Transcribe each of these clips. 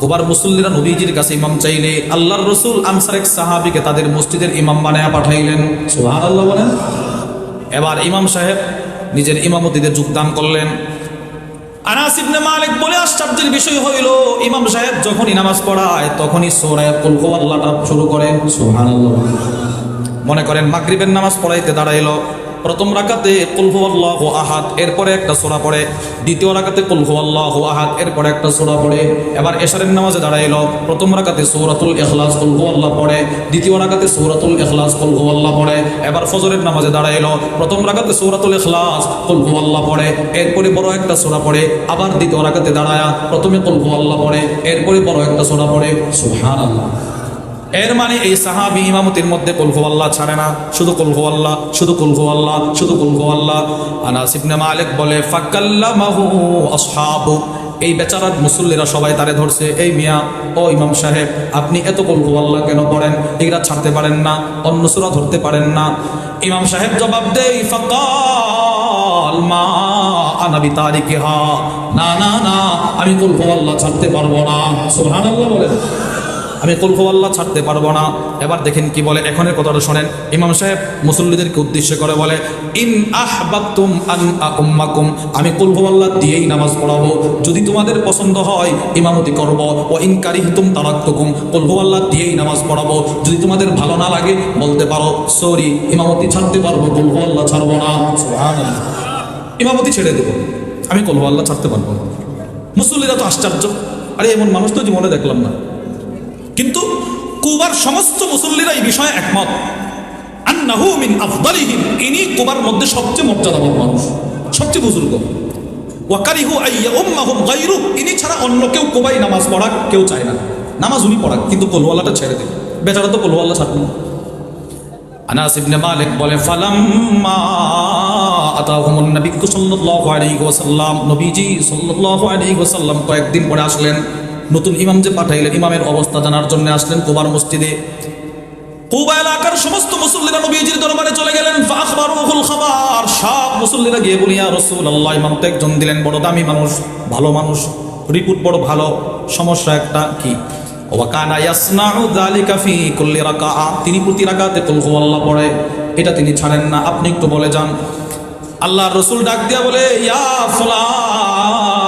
কুবার মুসল্লিরা নবীজির কাছে ইমাম চাইলে আল্লাহর রসুল আনসার এক সাহাবীকে তাদের মসজিদের ইমাম বানায়া পাঠাইলেন। সুবহানাল্লাহ বলেন। এবার ইমাম সাহেব নিজের ইমামতিতে যোগদান করলেন। বলে বিষয় হইল, ইমাম সাহেব যখনই নামাজ পড়ায় তখনই শুরু করেন। মনে করেন মাগরিবের নামাজ পড়াইতে দাঁড়াইলো প্রথম রাকাতে কুলহু আল্লাহ আহাদ, এরপরে একটা সোরা পড়ে। দ্বিতীয় রাকাতে কুলহু আল্লাহ আহাদ, এরপরে একটা সোরা পড়ে। এবার এশারের নামাজে দাঁড়াইলো। প্রথম রাকাতে সৌরাতুল এখলাস কুলহু আল্লাহ পড়ে। দ্বিতীয় রাকাতে সৌরাতুল এখলাস কুলহু আল্লাহ পড়ে। এবার ফজরের নামাজে দাঁড়াইলো। প্রথম রাকাতে সৌরাতুল এখলাস কুলহু আল্লাহ পড়ে। এরপরে বড় একটা সোরা পড়ে। আবার দ্বিতীয় রাকাতে দাঁড়ায়া প্রথমে কুলহু আল্লাহ পড়ে। এরপরে বড় একটা সোরা পড়ে। সুবহানাল্লাহ। এর মানে এই সাহাবি ইমামতির মধ্যে কুলহু আল্লাহ ছাড়ে না। শুধু কুলহু আল্লাহ, শুধু কুলহু আল্লাহ, শুধু কুলহু আল্লাহ। আনাস ইবনে মালিক বলে, ফাকাল্লামাহু আসহাবু। এই বেচারার মুসল্লিরা সবাই তারে ধরছে, এই মিয়া, ও ইমাম সাহেব, আপনি এত কুলহু আল্লাহ কেন পড়েন? এগুলা ছাড়তে পারেন না, অন্য সূরা ধরতে পারেন না। ইমাম সাহেব জবাব দেই ফাকাল মা আনা বিতারিকিহা। না না না, আমি কুলহু আল্লাহ ছাড়তে পারব না। সুবহানাল্লাহ বলেন আমি কুলহু আল্লাহ ছাড়তে পারব না। এবার দেখেন কি বলে, এখনের কথাটা শোনেন। ইমাম সাহেব মুসল্লিদেরকে উদ্দেশ্য করে বলে, ইন আহবাতুম আন আকুম্মাকুম আমি কুলহু আল্লাহ দিয়েই নামাজ পড়াবো। যদি তোমাদের পছন্দ হয়, ইমামতি করব। ও ইন কারিহতুম তারাক্তুকুম কুলহু আল্লাহ দিয়েই নামাজ পড়াবো। যদি তোমাদের ভালো না লাগে, বলতে পারো, সরি, ইমামতি ছাড়তে পারব কুলহু আল্লাহ ছাড়বো না। ইমামতি ছেড়ে দেবো। আমি কুলহু আল্লাহ ছাড়তে পারব না। মুসল্লিরা তো আশ্চর্য। আরে, এমন মানুষ তো জীবনে দেখলাম না। কিন্তু কুবার সমস্ত মুসল্লিরা এই বিষয়ে একমত। আন্নাহু মিন আফদালিহিম, ইনি কুবার মধ্যে সবচেয়ে মর্যাদাবান মানুষ, সবচেয়ে বুজুর্গ। ওয়াকারিহু আইয়া উম্মাহুম গায়রু ইনি ছাড়া অন্য কেউ কুবাই নামাজ পড়াক কেউ চায় না। নামাজ উনি পড়াক কিন্তু কলওয়ালাটা ছেড়ে দেবে। বেচারা তো কলওয়ালা ছাড়বে না আনাস ইবনে মালিক বলে, ফালাম্মা আতাহুমুন নবী সাল্লাল্লাহু আলাইহি ওয়াসাল্লাম। নবীজি সাল্লাল্লাহু আলাইহি ওয়াসাল্লাম কয়েকদিন পরে আসলেন। নতুন ইমাম যে পাঠাইলেন ইমামের অবস্থা জানার জন্য আসলেন কুবার মসজিদে। এলাকার সমস্ত নবীজির চলে গেলেন মুসল্লিরা গিয়ে একজন দিলেন, বড় দামি মানুষ, ভালো মানুষ রিপুট বড় ভালো, সমস্যা একটা কি? তিনি প্রতি পড়ে। এটা তিনি ছাড়েন না। আপনি একটু বলে যান। আল্লাহর রসুল ডাক দিয়া বলে, ইয়া ফুলান।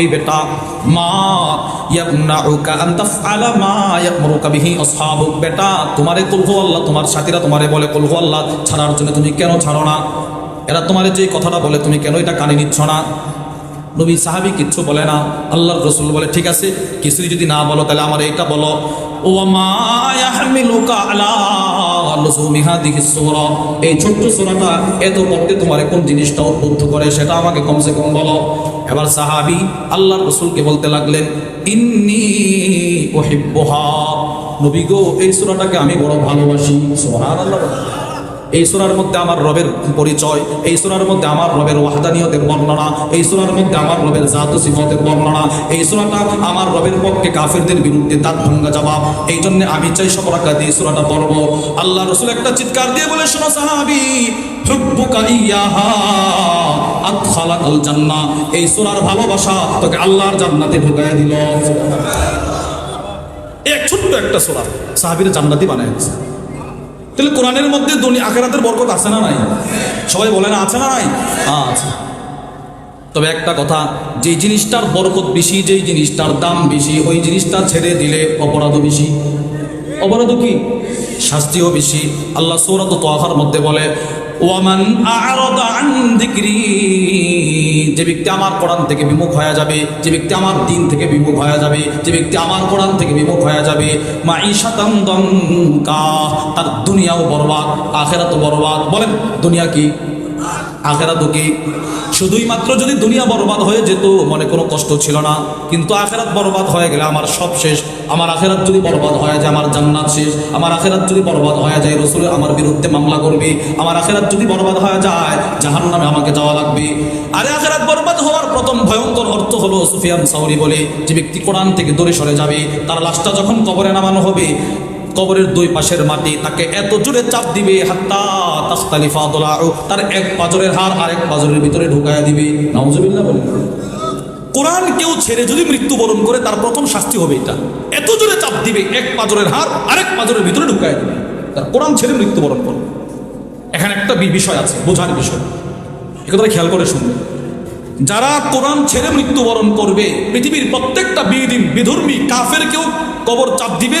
এই বেটা, মা বেটা, তোমারে কুলহু আল্লাহ, তোমার সাথীরা তোমারে বলে কুলহু আল্লাহ, ছাড়ার জন্য তুমি কেন ছাড়ো না? এরা তোমারে যে কথাটা বলে, তুমি কেন এটা কানে নিচ্ছ না? নবী সাহাবি কিচ্ছু বলে না, আল্লাহর রসুল বলে, ঠিক আছে কিছুই যদি না বলো, তাহলে আমার এটা বলো। ও এই ছোট্ট সূরাটা এত পড়তে তোমার কোন জিনিসটা উদ্বুদ্ধ করে, সেটা আমাকে কমসে কম বলো। এবার সাহাবি আল্লাহর রসুলকে বলতে লাগলেন, ইন্নি ওহিব্বুহা নবী গো, এই সূরাটাকে আমি বড় ভালোবাসি এই সুরার মধ্যে আমার রবের পরিচয়, এই সুরার মধ্যে আমার রবের ওয়াহদানিয়তের বর্ণনা, এই সুরার মধ্যে আমার রবের জাত সিফতের বর্ণনা, এই সুরাটা আমার রবের পক্ষে কাফেরদের বিরুদ্ধে তার ভঙ্গা জবাব। এই জন্য আমি চাই সব দিয়ে সুরাটা পড়ব। আল্লাহ রসুল একটা চিৎকার দিয়ে বলে, শোনো সাহাবি ইয়াহা। আদখালাকাল জান্নাহ। এই সুরার ভালোবাসা তোকে আল্লাহর জান্নাতে ঢুকায় দিল। এক ছোট্ট একটা সুরা সাহাবীর জান্নাতি বানায় তাহলে কোরআনের মধ্যে দুনিয়া আখেরাতের বরকত আছে না নাই? সবাই বলে না, আছে না নাই? আছে। তবে একটা কথা যে জিনিসটার বরকত বেশি, যেই জিনিসটার দাম বেশি, ওই জিনিসটা ছেড়ে দিলে অপরাধও বেশি। অপরাধ কি? শাস্তিও বেশি। আল্লাহ সৌরত তোয়াফার মধ্যে বলে ওয়ামান আ'রাদা আন যে ব্যক্তি আমার কোরআন থেকে বিমুখ হয়ে যাবে, যে ব্যক্তি আমার দিন থেকে বিমুখ হয়ে যাবে, যে ব্যক্তি আমার কোরআন থেকে বিমুখ হয়ে যাবে, মাঈশাতান কা তার দুনিয়াও বরবাদ, আখেরাতও বরবাদ। বলেন, দুনিয়া কি? আখেরাতও কি? শুধুই মাত্র যদি দুনিয়া বরবাদ হয়ে যেত, মনে কোনো কষ্ট ছিল না। কিন্তু আখেরাত বরবাদ হয়ে গেলে আমার সব শেষ। আমার আখেরাত যদি বরবাদ হয়ে যায়, আমার জান্নাত শেষ। আমার আখেরাত যদি বরবাদ হয়ে যায়, রসুল আমার বিরুদ্ধে মামলা করবে। আমার আখেরাত যদি বরবাদ হয়ে যায় জাহান নামে আমাকে যাওয়া লাগবে। আরে আখেরাত বরবাদ হওয়ার প্রথম ভয়ঙ্কর অর্থ হলো সুফিয়ান সাউরি বলে, যে ব্যক্তি কোরআন থেকে দূরে সরে যাবে, তার লাশটা যখন কবরে নামানো হবে কবরের দুই পাশের মাটি, তাকে এত জোরে চাপ দিবে, হাত্তা তার এক পাজরের হার আরেক পাজরের ভিতরে ঢুকায়া দিবে। নাউজুবিল্লাহ বলে কোরআন কেউ ছেড়ে যদি মৃত্যুবরণ করে, তার প্রথম শাস্তি হবে এটা। এত জোরে চাপ দিবে, এক পাজরের হার আরেক পাজরের ভিতরে ঢুকায় দিবে। তার কোরআন ছেড়ে মৃত্যুবরণ করবে এখানে একটা বিষয় আছে, বোঝার বিষয়। এ কথাটা খেয়াল করে শুনবে যারা কোরআন ছেড়ে মৃত্যুবরণ করবে, পৃথিবীর প্রত্যেকটা বিদিন বিধর্মী কাফের কেউ কবর চাপ দিবে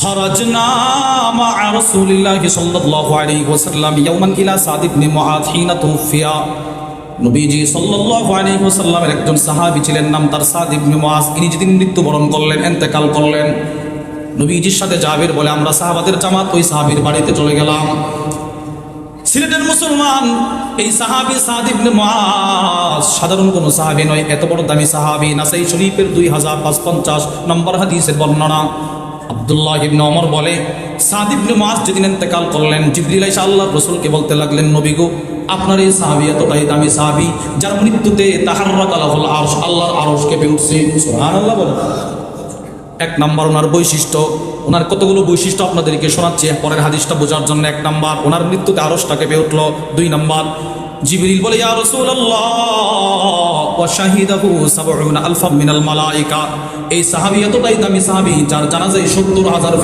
خرجنا مع رسول الله صلى الله عليه وسلم يوما الى سعد بن معاذ حين توفي নবীজি সাল্লাল্লাহু আলাইহি ওয়াসাল্লামের একজন সাহাবী ছিলেন নাম তার সাদ ইবনে মুআজ ইনি যেদিন মৃত্যুবরণ করলেন ইন্তেকাল করলেন নবীজির সাথে জাবির বলে আমরা সাহাবাদের জামাত ওই সাহাবীর বাড়িতে চলে গেলাম সিলেটের মুসলমান এই সাহাবি সাদ ইবনে মুআজ সাধারণ কোনো সাহাবি নয় এত বড় দামি সাহাবি নাসাই শরীফের দুই হাজার পাঁচ পঞ্চাশ নম্বর হাদিসের বর্ণনা আব্দুল্লাহ ইবনে ওমর বলে, সাদ ইবনে মুআজ যেদিন ইন্তেকাল করলেন, জিবরিল আইসা আল্লাহর রাসূলকে বলতে লাগলেন, নবী গো, আপনার এই সাহাবি এতটাই দামি সাহাবি, যার মৃত্যুতে তাহাররাত আলাহুল আরশ, আল্লাহর আরশ কেঁপে উঠছে সুবহানাল্লাহ বলে। এক নাম্বার, ওনার বৈশিষ্ট্য, ওনার কতগুলো বৈশিষ্ট্য আপনাদেরকে শোনাচ্ছি, পরের হাদিসটা বোঝার জন্য এক নাম্বার, ওনার মৃত্যুতে আরসটা কেঁপে উঠল দুই নাম্বার। জিবরিল বলে, ইয়া রাসূলুল্লাহ! এই সাহাবী এতটাই দামি সাহাবী, যার জানাজায় 70 হাজার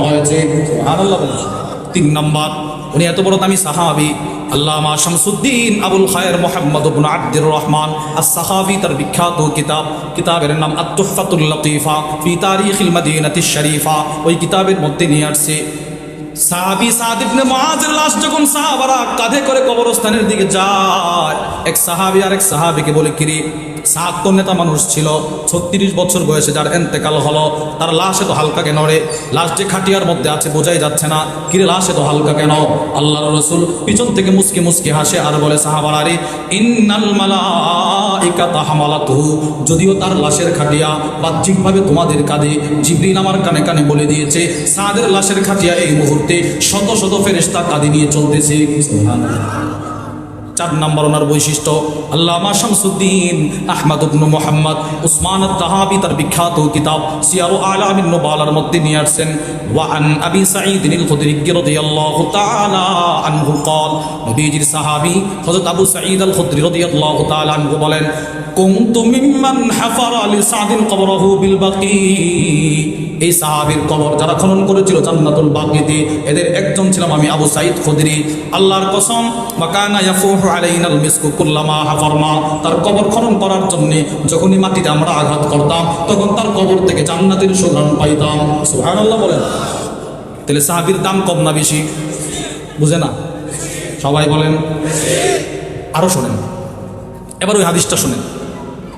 হয়েছে। তিন নাম্বার, উনি এত বড় দামি সাহাবী। আল্লামা শামসুদ্দিন আবুল খায়ের মোহাম্মদ ইবনে আব্দুর রহমান। আস-সাহাবী তার বিখ্যাত কিতাব। কিতাবের নাম আত-তুহফাতুল লতিফা। ফি তারিখিল মদিনাতিশ শরীফা। ওই কিতাবের মধ্যে নিয়ে আসছে সাহাবী করে কবরস্থানের দিকে যায় এক সাহাবি আর এক সাহাবিকে বলে কিরে সাত নেতা মানুষ ছিল, ছত্রিশ বছর বয়সে যার এন্তেকাল হলো, তার লাশ এত হালকা কেন রে? লাশ যে খাটিয়ার মধ্যে আছে, বোঝাই যাচ্ছে না। কিরে লাশ এত হালকা কেন? আল্লাহ রসুল পিছন থেকে মুসকি মুসকি হাসে আর বলে, সাহাবারা রে, ইন্নাল হামালাতুহু যদিও তার লাশের খাটিয়া বাহ্যিকভাবে তোমাদের কাঁধে জিবরিল আমার কানে কানে বলে দিয়েছে, সাদের লাশের খাটিয়া এই মুহূর্তে শত শত ফেরেশতা কাঁধে নিয়ে চলতেছে। চার নম্বর ওনার বৈশিষ্ট্য আল্লামা শামসুদ্দিন আহমদ ইবনু মোহাম্মদ উসমান তাহাবি তার বিখ্যাত কিতাব সিয়ারু আলামিন নুবালার মধ্যে নিয়ে আসছেন ওয়ান আবি সাঈদ আল খুদরি রাদিয়াল্লাহু তাআলা আনহু قال নবীজির সাহাবী হযরত আবু সাঈদ আল খুদরি রাদিয়াল্লাহু তাআলা আনহু বলেন কুনতু মিম্মান হাফারা লি সাদিন কবরহু বিল বাকি এই সাহাবীর কবর যারা খনন করেছিল জান্নাতুল বাকিতে এদের একজন ছিলাম আমি আবু সাঈদ খুদরি। আল্লাহর কসম, মাকানা ইয়াফুহু আলাইনাল মিসকু কুল্লামা হাফারনা তার কবর খনন করার জন্য যখনই মাটিতে আমরা আঘাত করতাম, তখন তার কবর থেকে জান্নাতের সুঘ্রাণ পাইতাম। সুবহানাল্লাহ বলেন। তাহলে সাহাবির দাম কম না বেশি? বুঝে না? সবাই বলেন। আরও শোনেন। এবার ওই হাদিসটা শোনেন।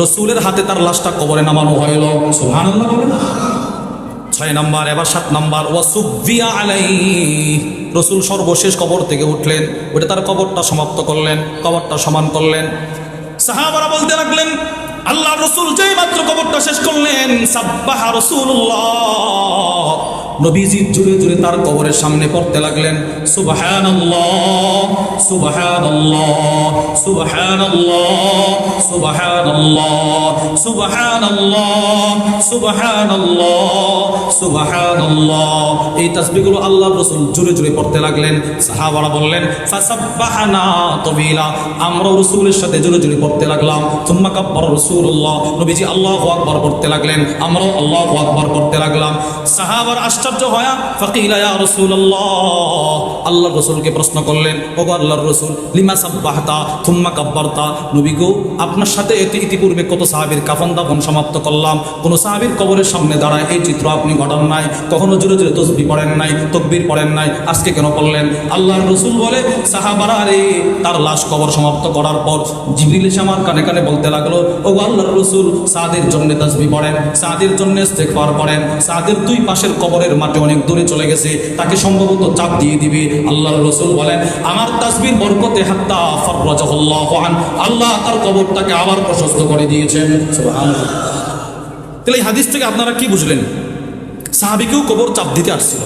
রসুলের হাতে তার লাশটা কবরে নামানো হইল। ছয় নম্বর, এবার সাত নম্বর ওয়াসুবিয়া আলাই রসুল সর্বশেষ কবর থেকে উঠলেন ওটা তার কবরটা সমাপ্ত করলেন, কবরটা সমান করলেন। সাহাবারা বলতে লাগলেন আল্লাহ রসুল যেই মাত্র কবরটা শেষ করলেন, সাব্বাহা রসুল্লাহ নবীজি জুড়ে জুড়ে তার কবরের সামনে পড়তে লাগলেন, সুবহানাল্লাহ সুবহানাল্লাহ সুবহানাল্লাহ এই তাসবিহগুলো আল্লাহর রাসূল জুড়ে জুড়ে পড়তে লাগলেন। সাহাবারা বললেন আমরা রাসূলের সাথে জুড়ে জুড়ে পড়তে লাগলাম। সুম্মা কাব্বার রাসূলুল্লাহ, নবীজি আল্লাহু আকবার পড়তে লাগলেন, আমরাও আল্লাহু আকবার পড়তে লাগলাম। সাহাবার আশ্চর্য হয়া ফাকিলা ইয়া রাসূলুল্লাহ। আল্লাহর রাসূলকে প্রশ্ন করলেন, ওগো আল্লাহর রাসূল, লিমা সাব্বাহতা থুম্মা কাব্বারতা? নবী গো, আপনার সাথে ইতিপূর্বে কত সাহাবীর কাফন দাফন সমাপ্ত করলাম। কোন সাহাবীর কবরের সামনে দাঁড়ায় এই চিত্র আপনি ঘটান নাই, কখনো জোরে জোরে তসবি পড়েন নাই, তকবির পড়েন নাই, আজকে কেন পড়লেন? আল্লাহর রসুল বলে, সাহাবারা রে, তার লাশ কবর সমাপ্ত করার পর জিবরিল এসে আমার কানে কানে বলতে লাগল ও আল্লাহর রসুল, সাদের জন্য তসবি পড়েন, সাদের জন্য ইস্তেগফার করেন সাদের দুই পাশের কবরের মাটি অনেক দূরে চলে গেছে, তাকে সম্ভবত চাপ দিয়ে দিবে। আল্লাহর রসুল বলেন, আমার তাসবির বরকতে হাত্তা আল্লাহ তার কবরটাকে আবার প্রশস্ত করে দিয়েছেন। তাহলে এই হাদিস থেকে আপনারা কি বুঝলেন? সাহাবিকেও কবর চাপ দিতে আসছিল।